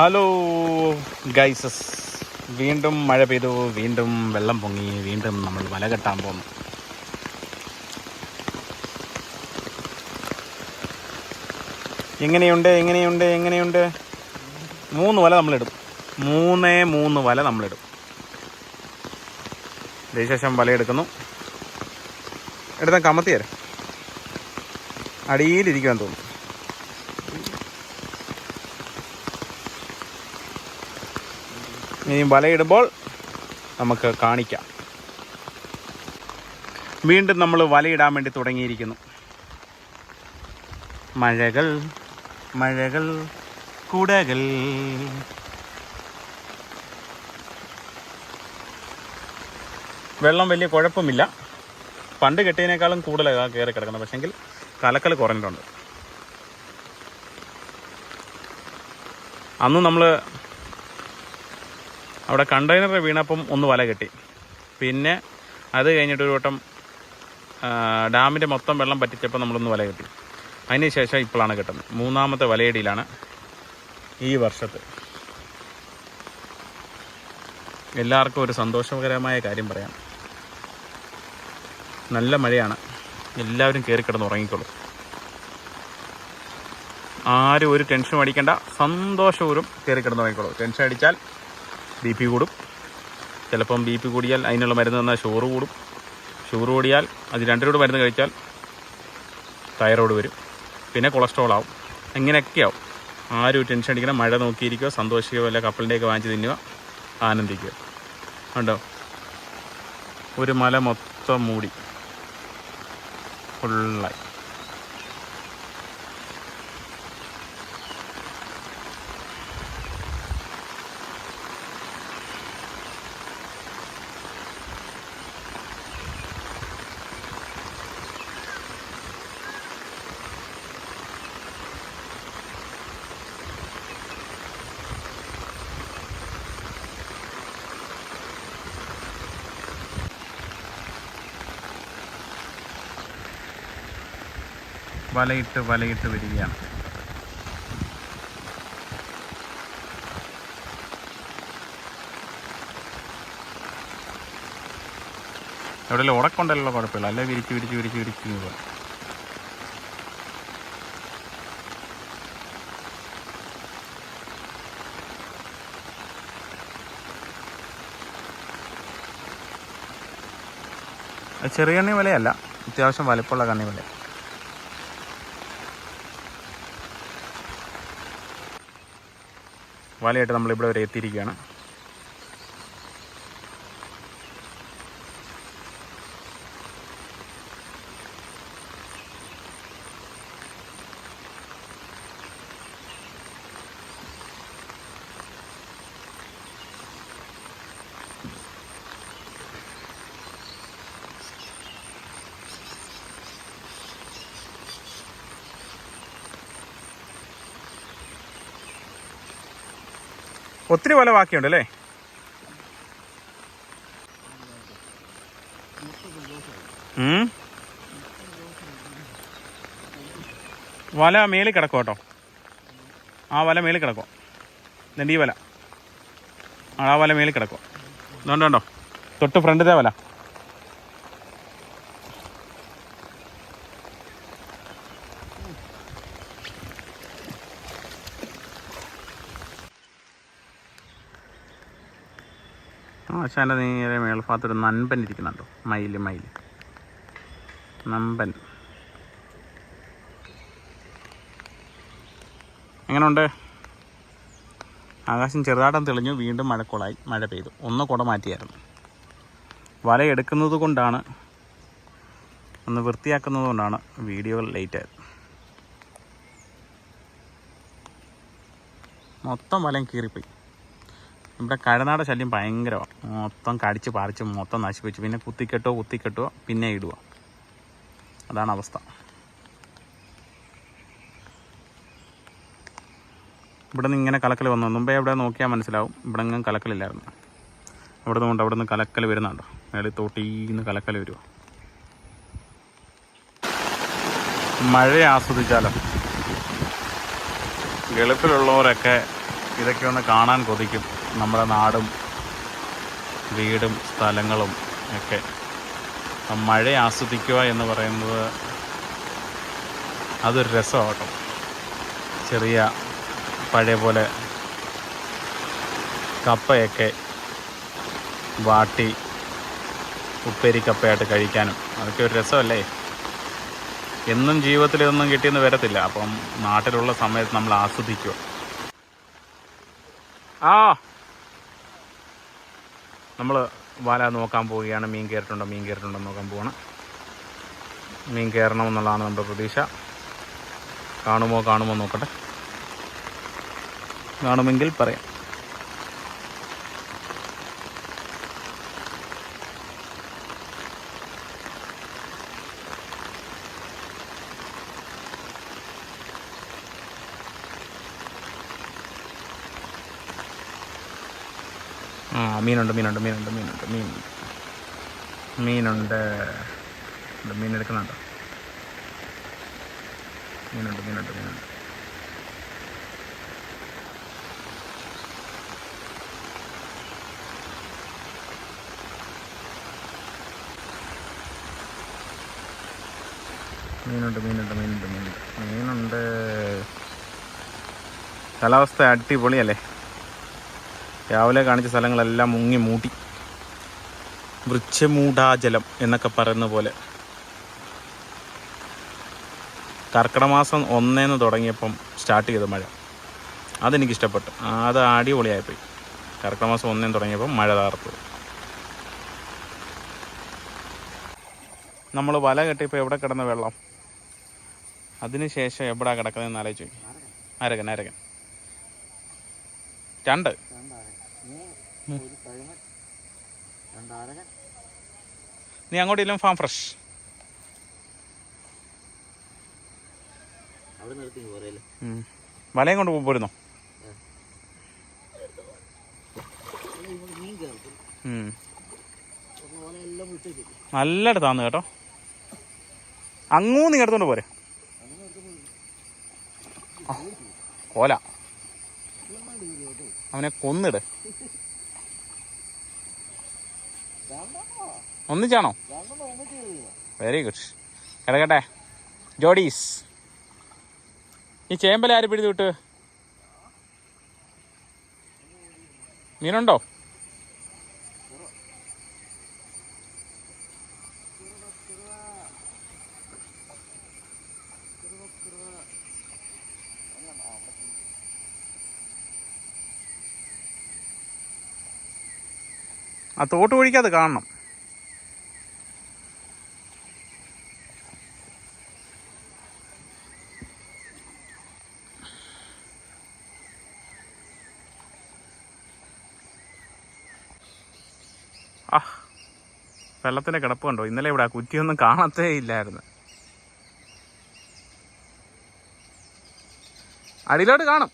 Hello ഗൈസസ്. വീണ്ടും മഴ പെയ്തു വീണ്ടും വെള്ളം പൊങ്ങി വീണ്ടും നമ്മൾ മല കെട്ടാൻ പോകുന്നു എങ്ങനെയുണ്ട് എങ്ങനെയുണ്ട് എങ്ങനെയുണ്ട്? മൂന്ന് വല നമ്മളിടും. മൂന്നേ മൂന്ന് വല നമ്മളിടും. ശേഷം വലയെടുക്കുന്നു എടുത്താൽ കമത്തി തരാം അടിയിലിരിക്കുവാൻ തോന്നുന്നു. ഇനി വലയിടുമ്പോൾ നമുക്ക് കാണിക്കാം. വീണ്ടും നമ്മൾ വലയിടാൻ വേണ്ടി തുടങ്ങിയിരിക്കുന്നു. മഴകൾ മഴകൾ കുടകൾ. വെള്ളം വലിയ കുഴപ്പമില്ല. പണ്ട് കെട്ടിയതിനേക്കാളും കൂടുതലാണ് കയറി കിടക്കുന്നത്. പക്ഷെങ്കിൽ കലക്കൽ കുറഞ്ഞിട്ടുണ്ട്. അന്ന് നമ്മൾ അവിടെ കണ്ടെയ്നർ വീണപ്പം ഒന്ന് വല കെട്ടി. പിന്നെ അത് കഴിഞ്ഞിട്ട് ഒരു വട്ടം ഡാമിന്റെ മൊത്തം വെള്ളം പറ്റിച്ചപ്പോൾ നമ്മളൊന്ന് വല കെട്ടി. അതിന് ശേഷം ഇപ്പോഴാണ് കിട്ടുന്നത്. മൂന്നാമത്തെ വലയടിയിലാണ് ഈ വർഷത്തെ. എല്ലാവർക്കും ഒരു സന്തോഷകരമായ കാര്യം പറയാം. നല്ല മഴയാണ്. എല്ലാവരും കയറി കിടന്ന് ഉറങ്ങിക്കോളും. ആരും ഒരു ടെൻഷനും അടിക്കേണ്ട. സന്തോഷപൂർവം കയറി കിടന്ന് ഉറങ്ങിക്കോളൂ. ടെൻഷൻ അടിച്ചാൽ ബി പി കൂടും. ചിലപ്പം ബി പി കൂടിയാൽ അതിനുള്ള മരുന്ന് തന്നാൽ ഷുഗർ കൂടും. ഷുഗർ കൂടിയാൽ അത് രണ്ടിനോട് മരുന്ന് കഴിച്ചാൽ തൈറോയ്ഡ് വരും. പിന്നെ കൊളസ്ട്രോൾ ആവും. അങ്ങനെയൊക്കെ ആവും. ആരും ടെൻഷൻ അടിക്കണം മഴ നോക്കിയിരിക്കുക സന്തോഷിക്കുക വല്ല കപ്പലിന്റെയൊക്കെ വാങ്ങിച്ച് തിന്നുക ആനന്ദിക്കുക. ഉണ്ടോ ഒരു മല മൊത്തം മൂടി. ഫുള്ളായി. വലയിട്ട് വലയിട്ട് വരികയാണ്. എവിടെയല്ലോ ഉടക്കുണ്ടല്ലോ കുഴപ്പമില്ല. അല്ലെ? വിരിച്ച് വിരിച്ച് വിരിച്ച് വിരിച്ച് ചെറിയ കണ്ണി വിലയല്ല. അത്യാവശ്യം വലിപ്പമുള്ള കണ്ണി വില വലയായിട്ട് നമ്മളിവിടെ വരെ എത്തിയിരിക്കുകയാണ്. ഒത്തിരി വല ബാക്കിയുണ്ട് അല്ലേ? വല മേളിൽ കിടക്കും കേട്ടോ. ആ വല മേളിൽ കിടക്കും. എന്നിട്ട് ഈ വല. ആ വല മേളിൽ കിടക്കും. ഇതുകൊണ്ടോ തൊട്ട് ഫ്രണ്ടിലെ വല. ആശാന്റെ നേരെ മേൽഭാഗത്തൊരു നൻപൻ ഇരിക്കുന്നുണ്ടോ? മയിൽ മയിൽ. നമ്പൻ എങ്ങനെയുണ്ട് ആകാശം ചെറുതാട്ടം തെളിഞ്ഞു വീണ്ടും മഴക്കോളായി മഴ പെയ്തു. ഒന്ന് കുട മാറ്റിയായിരുന്നു. വല എടുക്കുന്നത് കൊണ്ടാണ് ഒന്ന് വൃത്തിയാക്കുന്നത് കൊണ്ടാണ് വീഡിയോകൾ ലേറ്റ് ആയത്. മൊത്തം വലയും കീറിപ്പോയി. ഇവിടെ കഴനാട് ശല്യം ഭയങ്കരമാണ് മൊത്തം കടിച്ച് പറിച്ച് മൊത്തം നശിപ്പിച്ചു. പിന്നെ കുത്തിക്കെട്ടോ കുത്തിക്കെട്ടോ പിന്നെ ഇടുക. അതാണ് അവസ്ഥ. ഇവിടെ നിന്ന് ഇങ്ങനെ കലക്കൽ വന്നു. മുമ്പേ ഇവിടെ നോക്കിയാൽ മനസ്സിലാവും. ഇവിടെ നിന്നും കലക്കലില്ലായിരുന്നു. അവിടെ നിന്നുകൊണ്ട് അവിടെ നിന്ന് കലക്കൽ വരുന്നുണ്ടോ. മേളിൽ തോട്ടീന്ന് കലക്കൽ വരുമോ മഴയെ ആസ്വദിച്ചാലോ? ഗൾഫിലുള്ളവരൊക്കെ ഇതൊക്കെ ഒന്ന് കാണാൻ കൊതിക്കും. നമ്മുടെ നാടും വീടും സ്ഥലങ്ങളും ഒക്കെ മഴ ആസ്വദിക്കുക എന്ന് പറയുന്നത് അതൊരു രസമാട്ടോ ചെറിയ പഴയ പോലെ കപ്പയൊക്കെ വാട്ടി ഉപ്പേരി കപ്പയായിട്ട് കഴിക്കാനും അതൊക്കെ ഒരു രസമല്ലേ? എന്നും ജീവിതത്തിൽ ഇതൊന്നും കിട്ടിയെന്ന് വരത്തില്ല. അപ്പം നാട്ടിലുള്ള സമയത്ത് നമ്മൾ ആസ്വദിക്കുക. ആ നമ്മൾ വല നോക്കാൻ പോവുകയാണ്. മീൻ കയറിയിട്ടുണ്ടോ? മീൻ കയറിയിട്ടുണ്ടോ നോക്കാൻ പോവാണ്. മീൻ കയറണമെന്നുള്ളതാണ് നമ്മുടെ പ്രതീക്ഷ. കാണുമോ? കാണുമോ നോക്കട്ടെ. കാണുമെങ്കിൽ പറയാം. മീനുണ്ട് മീനുണ്ട് മീനുണ്ട് മീനുണ്ട് മീനുണ്ട്. മീനുണ്ട്. മീൻ എടുക്കുന്നുണ്ടോ. മീനുണ്ട് മീനുണ്ട് മീനുണ്ട്. മീനുണ്ട് മീനുണ്ട് മീനുണ്ട് മീനുണ്ട്. മീനുണ്ട്. കാലാവസ്ഥ അടിപൊളിയല്ലേ? രാവിലെ കാണിച്ച സ്ഥലങ്ങളെല്ലാം മുങ്ങി മൂടി. വൃക്ഷമൂടാജലം എന്നൊക്കെ പറയുന്ന പോലെ. കർക്കിടമാസം ഒന്നേന്ന് തുടങ്ങിയപ്പം സ്റ്റാർട്ട് ചെയ്ത മഴ. അതെനിക്കിഷ്ടപ്പെട്ടു. അത് അടിപൊളിയായിപ്പോയി. കർക്കിടമാസം ഒന്നേന്ന് തുടങ്ങിയപ്പം മഴ താർത്തത് നമ്മൾ വല കെട്ടിയപ്പോൾ എവിടെ കിടന്ന വെള്ളം? അതിനുശേഷം എവിടെ കിടക്കുന്നതെന്ന് ആലോചിച്ചു അരകൻ അരകൻ. രണ്ട്. നീ അങ്ങോട്ട് ഇല്ല ഫാം ഫ്രഷ് വലയും കൊണ്ട് പോരുന്നോ? നല്ല അടുത്താന്ന് കേട്ടോ. അങ്ങൂന്ന് എടുത്തോണ്ട് പോരെ. ഓല അവനെ കൊന്നിട്. ഒന്നിച്ചാണോ? വെരി ഗുഡ് കിടക്കട്ടെ. ജോഡീസ്. ഈ ചേമ്പല ആര് പിടിച്ചു വിട്ട്? മീനുണ്ടോ? ആ തോട്ട് വഴിക്കത് കാണണം. ആ വെള്ളത്തിന്റെ കിടപ്പ് കണ്ടോ? ഇന്നലെ ഇവിടെ ആ കുറ്റിയൊന്നും കാണത്തേ ഇല്ലായിരുന്നു. അടിയിലോട്ട് കാണും.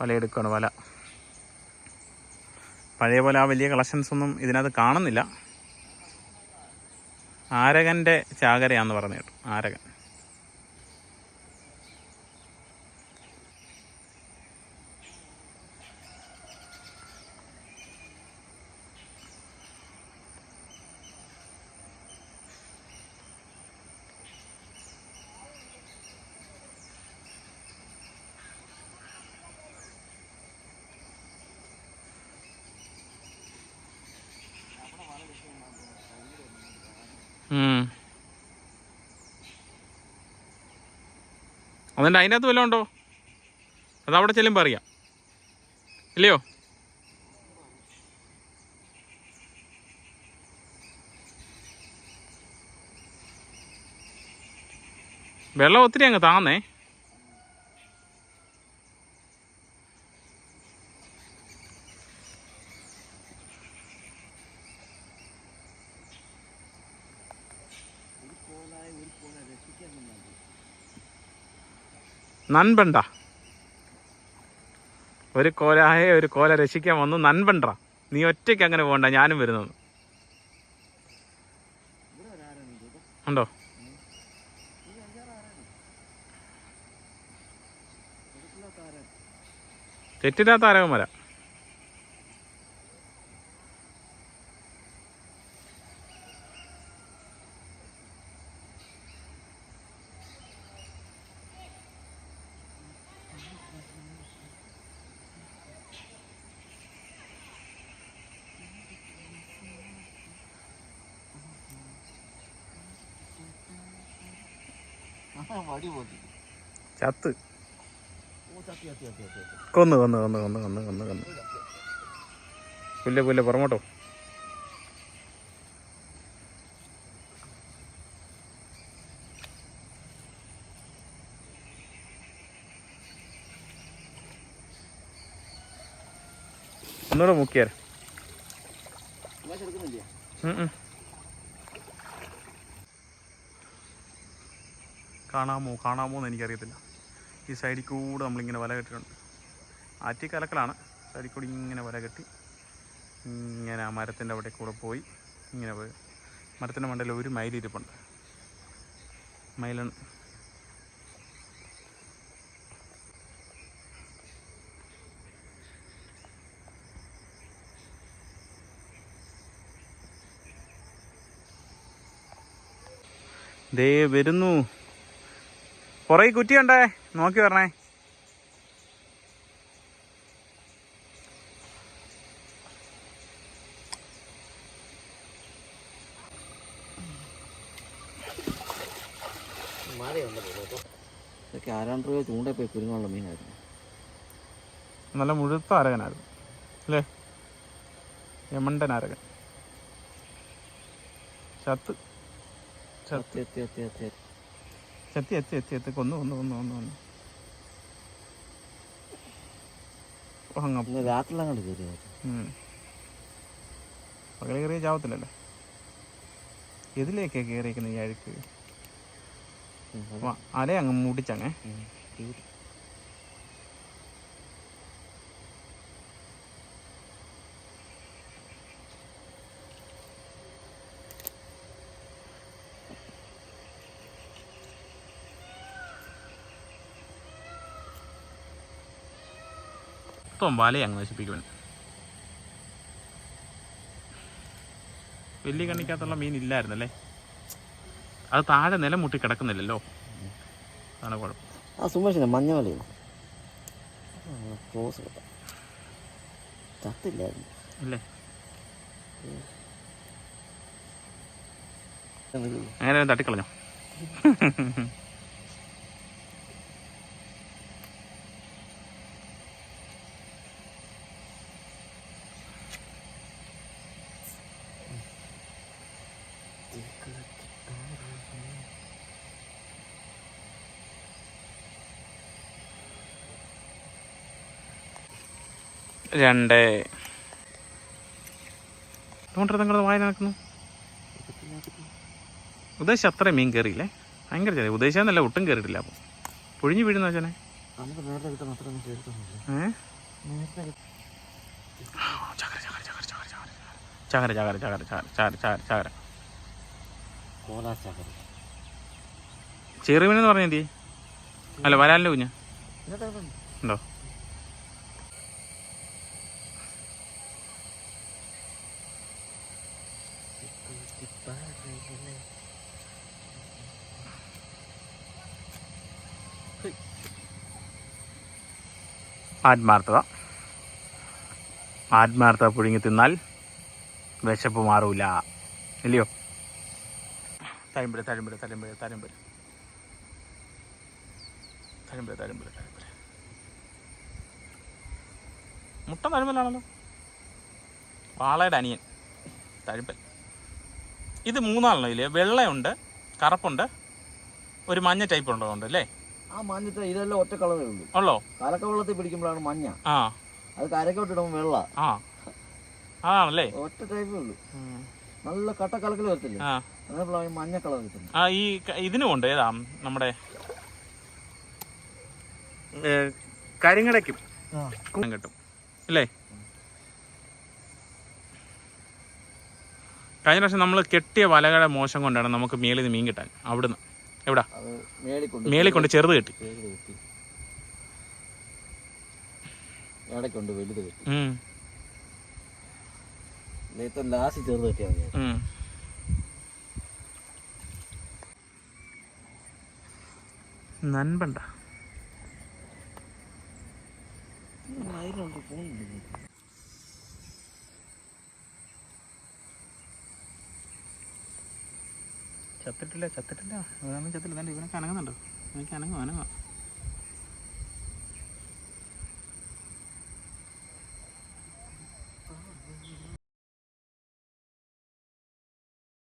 വല എടുക്കുകയാണ് വല. പഴയ പോലെ ആ വലിയ കളക്ഷൻസ് ഒന്നും ഇതിനകത്ത് കാണുന്നില്ല. ആരകന്റെ ചാകരയാണെന്ന് പറഞ്ഞു കേട്ടു ആരകൻ. അതുകൊണ്ട് അതിനകത്ത് വല്ലതും ഉണ്ടോ? അത് അവിടെ ചെല്ലുമ്പോൾ അറിയാം. ഇല്ലയോ? വെള്ളം ഒത്തിരി അങ്ങ് താന്നേ. നൻപണ്ട. ഒരു കോലായ ഒരു കോല രക്ഷിക്കാൻ വന്നു നൻപണ്ട. നീ ഒറ്റയ്ക്ക് അങ്ങനെ പോകണ്ട ഞാനും വരുന്നു. ഉണ്ടോ? തെറ്റില്ലാത്ത ആരകന്മാരാ ചത്ത്. കൊന്ന് കൊന്ന് കൊന്ന് കൊന്ന് കൊന്ന് കൊന്ന് കൊന്ന്. പുല്ല് പുല്ല് പുറമോട്ടോ. ഒന്നുകൂടെ മുക്കിയാൽ കാണാമോ കാണാമോ എന്ന് എനിക്കറിയത്തില്ല. ഈ സൈഡിൽ കൂടെ നമ്മളിങ്ങനെ വല കെട്ടിയിട്ടുണ്ട്. ആറ്റി കലക്കലാണ്. സൈഡിൽ കൂടി ഇങ്ങനെ വല കെട്ടി ഇങ്ങനെ ആ മരത്തിന്റെ അവിടെ കൂടെ പോയി ഇങ്ങനെ പോയി. മരത്തിന്റെ മണ്ടയിൽ ഒരു മയിൽ ഇരിപ്പുണ്ട്. മയിലാണ് ദേ വരുന്നു. പുറകെ കുറ്റിയുണ്ടേ നോക്കി വരണേ. ഇതൊക്കെ ആരാണ്ട് രൂപ ചൂണ്ട പോയി കുരുങ്ങുള്ള മീനായിരുന്നു. നല്ല മുഴുത്ത അരകനായിരുന്നു അല്ലേ? യമണ്ടൻ അരകൻ ചത്ത്. ചത്ത്. എത്തി എത്തി എത്തി എത്തി. ചെത്തി എത്തി എത്തി എത്തി. കൊന്നു കൊന്നു കൊന്നു കൊന്നു കൊന്നു. പകല അങ്ങ് കയറി കയറിയ ചാവത്തില്ലല്ലോ. ഇതിലേക്കാ കയറിയിരിക്കുന്നത് ഈ അഴുക്ക്? അല അങ്ങ് മുടിച്ചങ്ങേ. മൊത്തം വല അങ്ങ് നശിപ്പിക്കുവൻ. വലിയ കണ്ണിക്കകത്തുള്ള മീൻ ഇല്ലായിരുന്നല്ലേ? അത് താഴെ നിലം മുട്ടി കിടക്കുന്നില്ലല്ലോ. അതാണ് കുഴപ്പം. ആ സുമേഷിനെ മഞ്ഞ വലയോ ക്ലോസ് കേട്ടോ ചത്തില്ലായിരുന്നു. അല്ലേ. അങ്ങനെ തട്ടിക്കളഞ്ഞോ. രണ്ട് അതുകൊണ്ടത് നിങ്ങളുടെ വായ നടക്കുന്നു ഉദ്ദേശം അത്രയും മീൻ കയറിയില്ലേ ഭയങ്കര ചെറിയ ഉദ്ദേശമെന്നല്ല ഒട്ടും കയറിയിട്ടില്ല അപ്പോൾ പൊഴിഞ്ഞു വീഴുന്ന വെച്ചാൽ ചാകര ചാകര ചാകര എന്തി അല്ല വരാലിന്റെ കുഞ്ഞ് ഉണ്ടോ ആത്മാർത്ഥത. ആത്മാർത്ഥത പുഴുങ്ങി തിന്നാൽ വിശപ്പ് മാറൂല. ഇല്ലയോ? തഴമ്പൽ തഴമ്പൽ തഴമ്പൽ തഴമ്പൽ തഴമ്പൽ തഴമ്പൽ തഴമ്പൽ മുട്ട തരുമ്പലാണല്ലോ. വാളയുടെ അനിയൻ തഴമ്പൽ ഇത് മൂന്നാളെണ്ണം ഇല്ലേ വെള്ളയുണ്ട് കറുപ്പുണ്ട് ഒരു മഞ്ഞ ടൈപ്പ് ഉള്ളതുണ്ട് അല്ലേ? ആ ഇതെല്ലാം ഒറ്റ കളറേ ഉള്ളൂ ഉള്ളോ? കലക്ക വെള്ളത്തിൽ പിടിക്കുമ്പോഴാണ് മഞ്ഞ. ആ. അത് കരക്കോട്ട് ഇടുമ്പോൾ വെള്ള. ആ. ആണല്ലേ ഒറ്റ ടൈപ്പേ ഉള്ളൂ. നല്ല കട്ട കലക്കൽ വരത്തില്ലേ? ആ. അതേപോലെ മഞ്ഞ കളർ കിട്ടുന്നു. ആ ഈ ഇതിനും ഉണ്ട്. ഏതാ? നമ്മുടെ കരിങ്ങടയ്ക്കും. കിട്ടും. അല്ലേ? കഴിഞ്ഞ പ്രാവശ്യം നമ്മൾ കെട്ടിയ വലകളെ മോശം കൊണ്ടാണ് നമുക്ക് മേളിൽ നിന്ന് മീൻ കിട്ടാൻ. അവിടുന്ന്. എവിടാ? മേളി കൊണ്ട് ചെറുത് കെട്ടി. ഇടയ്ക്കൊണ്ട് കെട്ടി. നൻപണ്ട. ചത്തിട്ടില്ല ചത്തിട്ടില്ല. ഇവനൊന്നും ചത്തില്ല. ഇവനൊക്കെ അനങ്ങുന്നുണ്ടോ ഇവനൊക്കെ അനങ്ങും അനങ്ങാം